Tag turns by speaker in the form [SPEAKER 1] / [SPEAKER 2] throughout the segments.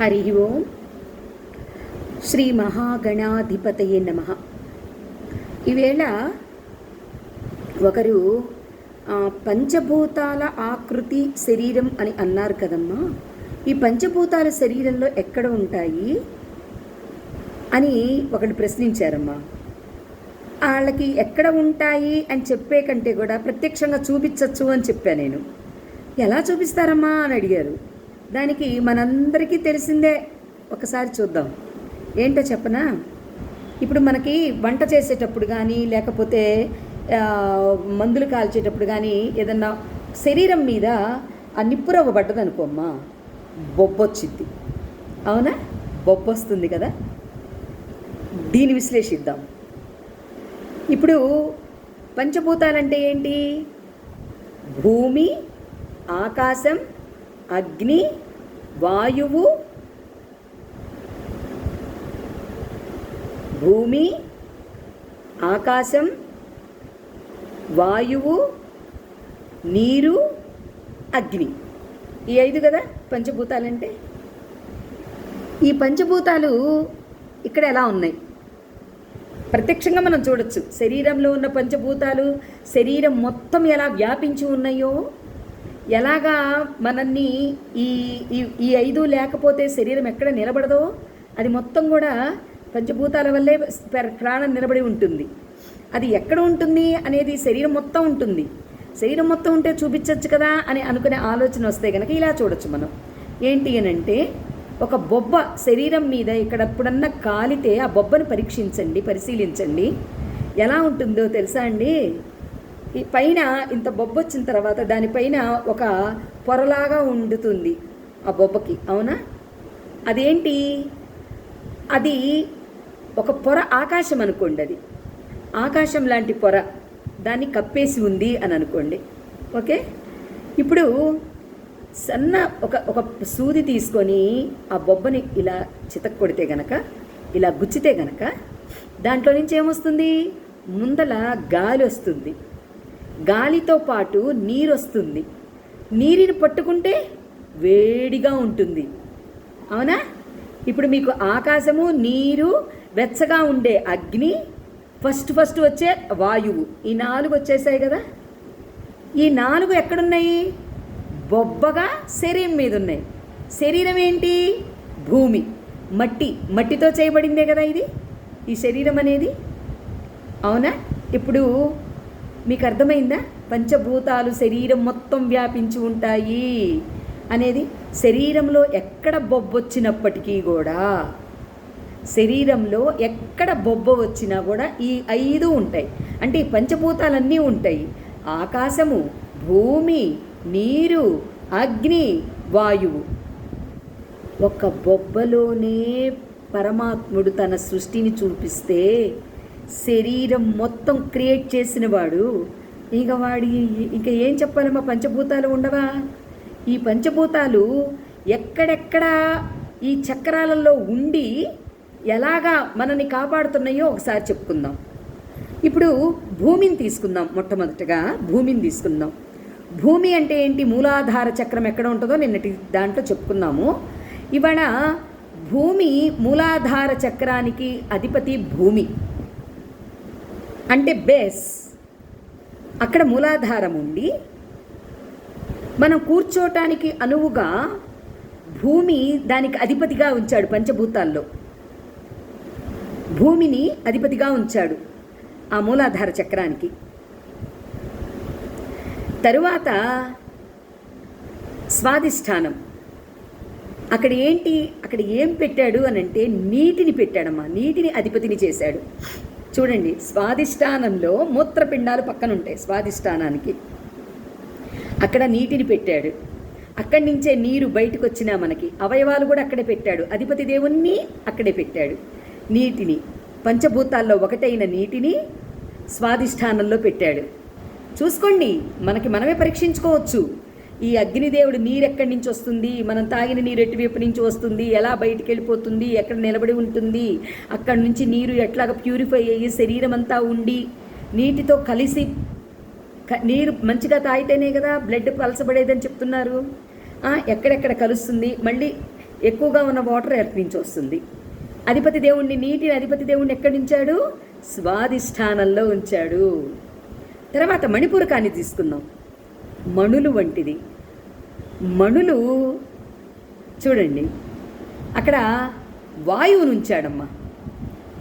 [SPEAKER 1] హరి ఓం. శ్రీ మహాగణాధిపతయే నమ. ఈవేళ ఒకరు పంచభూతాల ఆకృతి శరీరం అని అన్నారు కదమ్మా. ఈ పంచభూతాల శరీరంలో ఎక్కడ ఉంటాయి అని ఒకటి ప్రశ్నించారమ్మా. వాళ్ళకి ఎక్కడ ఉంటాయి అని చెప్పే కంటే కూడా ప్రత్యక్షంగా చూపించవచ్చు అని చెప్పాను నేను. ఎలా చూపిస్తారమ్మా అని అడిగారు. దానికి మనందరికీ తెలిసిందే. ఒకసారి చూద్దాం. ఏంటో చెప్పనా? ఇప్పుడు మనకి వంట చేసేటప్పుడు కానీ లేకపోతే మందులు కాల్చేటప్పుడు కానీ ఏదన్నా శరీరం మీద ఆ నిప్పురవ్వ పడ్డది అనుకోమ్మా బొబ్బొచ్చిద్ది. అవునా? బొబ్బొస్తుంది కదా? దీన్ని విశ్లేషిద్దాం. ఇప్పుడు పంచభూతాలంటే ఏంటి? భూమి ఆకాశం అగ్ని వాయువు భూమి ఆకాశం వాయువు నీరు అగ్ని. ఈ ఐదు కదా పంచభూతాలంటే? ఈ పంచభూతాలు ఇక్కడ ఎలా ఉన్నాయి? ప్రత్యక్షంగా మనం చూడొచ్చు. శరీరంలో ఉన్న పంచభూతాలు శరీరం మొత్తం ఎలా వ్యాపించి ఉన్నాయో ఎలాగా మనల్ని ఈ ఈ- ఈ ఐదు లేకపోతే శరీరం ఎక్కడ నిలబడదో అది మొత్తం కూడా పంచభూతాల వల్లే ప్రాణం నిలబడి ఉంటుంది. అది ఎక్కడ ఉంటుంది అనేది శరీరం మొత్తం ఉంటుంది. శరీరం మొత్తం ఉంటే చూపించవచ్చు కదా అని అనుకునే ఆలోచన వస్తే కనుక ఇలా చూడొచ్చు మనం. ఏంటి అని అంటే ఒక బొబ్బ శరీరం మీద ఇక్కడ ఎప్పుడన్నా కాలితే ఆ బొబ్బను పరీక్షించండి పరిశీలించండి. ఎలా ఉంటుందో తెలుసా అండి? ఈ పైన ఇంత బొబ్బ వచ్చిన తర్వాత దానిపైన ఒక పొరలాగా ఉండుతుంది ఆ బొబ్బకి అవునా? అదేంటి? అది ఒక పొర ఆకాశం అనుకోండి అది. ఆకాశం లాంటి పొర దాన్ని కప్పేసి ఉంది అని అనుకోండి. ఓకే? ఇప్పుడు సన్న ఒక ఒక సూది తీసుకొని ఆ బొబ్బని ఇలా చితక్ కొడితే గనక ఇలా గుచ్చితే గనక దాంట్లో నుంచి ఏమొస్తుంది? ముందల గాలి వస్తుంది. గాలితో పాటు నీరొస్తుంది. నీరుని పట్టుకుంటే వేడిగా ఉంటుంది. అవునా? ఇప్పుడు మీకు ఆకాశము నీరు వెచ్చగా ఉండే అగ్ని ఫస్ట్ ఫస్ట్ వచ్చే వాయువు. ఈ నాలుగు వచ్చేసాయి కదా? ఈ నాలుగు ఎక్కడున్నాయి? బొబ్బగా శరీరం మీద ఉన్నాయి శరీరం ఏంటి? భూమి. మట్టి. మట్టితో చేయబడిందే కదా ఇది? ఈ శరీరం అనేది? అవునా? ఇప్పుడు మీకు అర్థమైందా పంచభూతాలు శరీరం మొత్తం వ్యాపించి ఉంటాయి అనేది శరీరంలో ఎక్కడ బొబ్బొచ్చినప్పటికీ కూడా శరీరంలో ఎక్కడ బొబ్బ వచ్చినా కూడా ఈ ఐదు ఉంటాయి. అంటే ఈ పంచభూతాలన్నీ ఉంటాయి. ఆకాశము భూమి నీరు అగ్ని వాయువు. ఒక బొబ్బలోనే పరమాత్ముడు తన సృష్టిని చూపిస్తే శరీరం మొత్తం క్రియేట్ చేసినవాడు. ఇక వాడి ఇంకా ఏం చెప్పాలమ్మా? పంచభూతాలు ఉండవా? ఈ పంచభూతాలు ఎక్కడెక్కడ ఈ చక్రాలలో ఉండి ఎలాగా మనల్ని కాపాడుతున్నాయో ఒకసారి చెప్పుకుందాం. ఇప్పుడు భూమిని తీసుకుందాం మొట్టమొదటగా. భూమిని తీసుకుందాం. భూమి అంటే ఏంటి? మూలాధార చక్రం ఎక్కడ ఉంటుందో నిన్నటి దాంట్లో చెప్పుకున్నాము. ఇవాళ భూమి మూలాధార చక్రానికి అధిపతి భూమి. అంటే బేస్. అక్కడ మూలాధారం ఉండి మనం కూర్చోటానికి అనువుగా భూమి దానికి అధిపతిగా ఉంచాడు పంచభూతాల్లో. భూమిని అధిపతిగా ఉంచాడు ఆ మూలాధార చక్రానికి. తరువాత స్వాధిష్టానం. అక్కడ ఏంటి? అక్కడ ఏం పెట్టాడు అని అంటే నీటిని పెట్టాడమ్మా. నీటిని అధిపతిని చేశాడు. చూడండి స్వాదిష్టానంలో మూత్రపిండాలు పక్కన ఉంటాయి స్వాదిష్టానానికి అక్కడ నీటిని పెట్టాడు. అక్కడి నుంచే నీరు బయటకు వచ్చినా మనకి. అవయవాలు కూడా అక్కడే పెట్టాడు. అధిపతి దేవుణ్ణి అక్కడే పెట్టాడు. నీటిని పంచభూతాల్లో ఒకటైన నీటిని స్వాధిష్టానంలో పెట్టాడు. చూసుకోండి మనకి మనమే పరీక్షించుకోవచ్చు. ఈ అగ్నిదేవుడు నీరెక్కడి నుంచి వస్తుంది? మనం తాగిన నీరు ఎటువైపు నుంచి వస్తుంది? ఎలా బయటికి వెళ్ళిపోతుంది? ఎక్కడ నిలబడి ఉంటుంది? అక్కడి నుంచి నీరు ఎట్లాగ ప్యూరిఫై అయ్యి శరీరం అంతా ఉండి నీటితో కలిసి నీరు మంచిగా తాగితేనే కదా బ్లడ్ పలసబడేదని చెప్తున్నారు. ఎక్కడెక్కడ కలుస్తుంది? మళ్ళీ ఎక్కువగా ఉన్న వాటర్ ఎక్కడి నుంచి వస్తుంది. అధిపతి దేవుణ్ణి నీటిని అధిపతి దేవుణ్ణి ఎక్కడి నుంచాడు? స్వాధిష్టానంలో ఉంచాడు. తర్వాత మణిపూరకాన్ని తీసుకుందాం. మణులు వంటిది. మణులు చూడండి. అక్కడ వాయువును ఉంచాడమ్మా.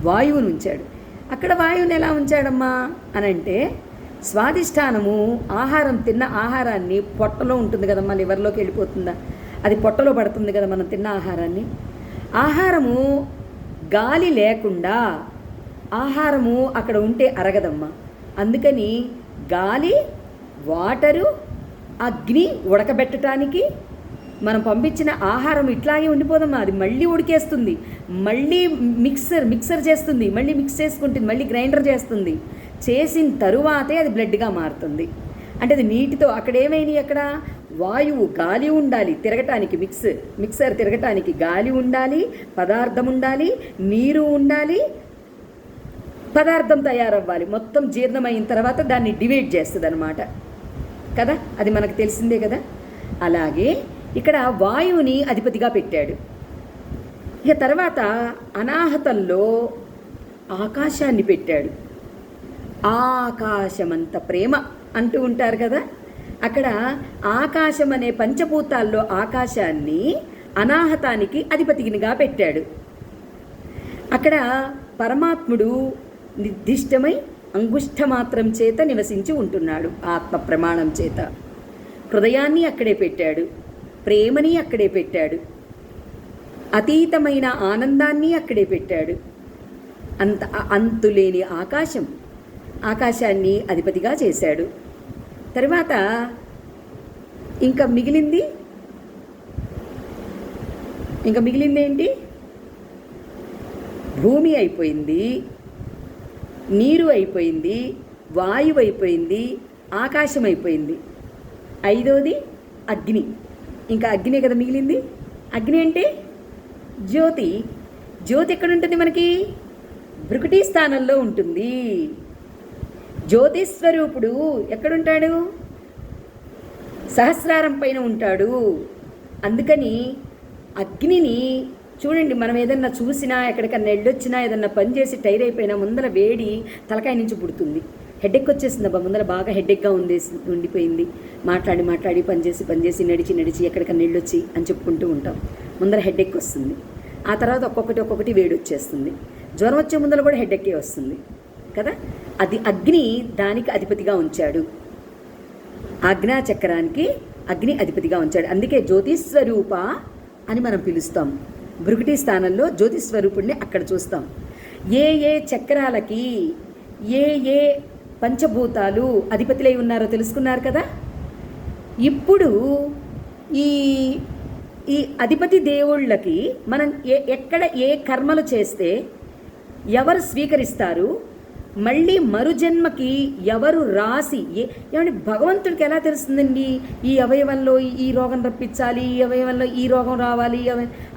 [SPEAKER 1] వాయువును ఉంచాడు. అక్కడ వాయువుని ఎలా ఉంచాడమ్మా? అని అంటే స్వాదిష్టానము ఆహారం తిన్న ఆహారాన్ని పొట్టలో ఉంటుంది కదమ్మా లివర్లోకి వెళ్ళిపోతుందా? అది పొట్టలో పడుతుంది కదా మనం తిన్న ఆహారాన్ని. ఆహారము గాలి లేకుండా ఆహారము అక్కడ ఉంటే అరగదమ్మా. అందుకని గాలి వాటరు అగ్ని ఉడకబెట్టడానికి మనం పంపించిన ఆహారం ఇట్లాగే ఉండిపోదమ్మా. అది మళ్ళీ ఉడికేస్తుంది. మళ్ళీ మిక్సర్ మిక్సర్ చేస్తుంది. మళ్ళీ మిక్స్ చేసుకుంటుంది. మళ్ళీ గ్రైండర్ చేస్తుంది. చేసిన తరువాతే అది బ్లడ్గా మారుతుంది. అంటే అది నీటితో అక్కడ ఏమైనాయి అక్కడ? వాయువు గాలి ఉండాలి తిరగటానికి మిక్స్ మిక్సర్ తిరగటానికి గాలి ఉండాలి పదార్థం ఉండాలి నీరు ఉండాలి పదార్థం తయారవ్వాలి. మొత్తం జీర్ణమైన తర్వాత దాన్ని డివైడ్ చేస్తుంది అనమాట కదా? అది మనకు తెలిసిందే కదా? అలాగే ఇక్కడ వాయువుని అధిపతిగా పెట్టాడు. ఇక తర్వాత అనాహతంలో ఆకాశాన్ని పెట్టాడు. ఆకాశమంత ప్రేమ అంటూ ఉంటారు కదా? అక్కడ ఆకాశం అనే పంచభూతాల్లో ఆకాశాన్ని అనాహతానికి అధిపతినిగా పెట్టాడు. అక్కడ పరమాత్ముడు నిర్దిష్టమై అంగుష్ఠమాత్రం చేత నివసించి ఉంటున్నాడు ఆత్మ ప్రమాణం చేత. హృదయాన్ని అక్కడే పెట్టాడు ప్రేమని అక్కడే పెట్టాడు అతీతమైన ఆనందాన్ని అక్కడే పెట్టాడు. అంత అంతులేని ఆకాశం ఆకాశాన్ని అధిపతిగా చేశాడు. తర్వాత ఇంకా మిగిలింది? ఇంకా మిగిలింది ఏంటి భూమి అయిపోయింది. నీరు అయిపోయింది వాయువు అయిపోయింది ఆకాశం అయిపోయింది. ఐదోది అగ్ని. ఇంకా అగ్నే కదా మిగిలింది? అగ్ని అంటే జ్యోతి. జ్యోతి ఎక్కడ ఉంటుంది మనకి? భృకుటి స్థానంలో ఉంటుంది. జ్యోతిస్వరూపుడు ఎక్కడుంటాడు? సహస్రారం పైన ఉంటాడు. అందుకని అగ్నిని చూడండి మనం ఏదన్నా చూసినా ఎక్కడికన్నా వెళ్ళొచ్చినా ఏదన్నా పని చేసి టైర్ అయిపోయినా ముందర వేడి తలకాయ నుంచి పుడుతుంది. హెడెక్ వచ్చేసింది అబ్బా ముందర బాగా హెడెక్గా ఉంది ఉండిపోయింది. మాట్లాడి మాట్లాడి పనిచేసి పనిచేసి నడిచి నడిచి ఎక్కడికన్నా వెళ్ళొచ్చి అని చెప్పుకుంటూ ఉంటాం. ముందర హెడెక్ వస్తుంది. ఆ తర్వాత ఒక్కొక్కటి ఒక్కొక్కటి వేడి వచ్చేస్తుంది. జ్వరం వచ్చే ముందర కూడా హెడెక్కే వస్తుంది. కదా? అది అగ్ని దానికి అధిపతిగా ఉంచాడు. ఆజ్ఞా చక్రానికి అగ్ని అధిపతిగా ఉంచాడు. అందుకే జ్యోతిస్వరూప అని మనం పిలుస్తాం. భృగుటి స్థానంలో జ్యోతిస్వరూపుణ్ణి అక్కడ చూస్తాం. ఏ ఏ చక్రాలకి ఏ ఏ పంచభూతాలు అధిపతులై ఉన్నారో తెలుసుకున్నారు కదా? ఇప్పుడు ఈ ఈ అధిపతి దేవుళ్ళకి మనం ఎక్కడ ఏ కర్మలు చేస్తే ఎవరు స్వీకరిస్తారు? మళ్ళీ మరుజన్మకి ఎవరు రాసి ఏ ఏమంటే భగవంతుడికి ఎలా తెలుస్తుందండి? ఈ అవయవంలో ఈ రోగం రప్పించాలి ఈ అవయవంలో ఈ రోగం రావాలి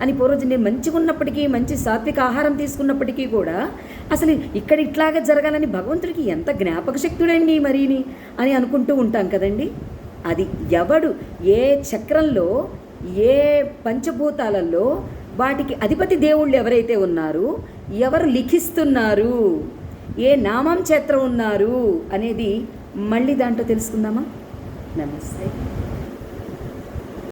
[SPEAKER 1] అని పూర్వజన్ నేను మంచిగా ఉన్నప్పటికీ మంచి సాత్విక ఆహారం తీసుకున్నప్పటికీ కూడా అసలు ఇక్కడ ఇట్లాగా జరగాలని భగవంతుడికి ఎంత జ్ఞాపక శక్తుడండి మరిని అని అనుకుంటూ ఉంటాం కదండి. అది ఎవడు ఏ చక్రంలో ఏ పంచభూతాలలో వాటికి అధిపతి దేవుళ్ళు ఎవరైతే ఉన్నారో ఎవరు లిఖిస్తున్నారు? ఏ నామం చేత్ర ఉన్నారు అనేది మళ్ళీ దాంట్లో తెలుసుకుందామా? నమస్తే.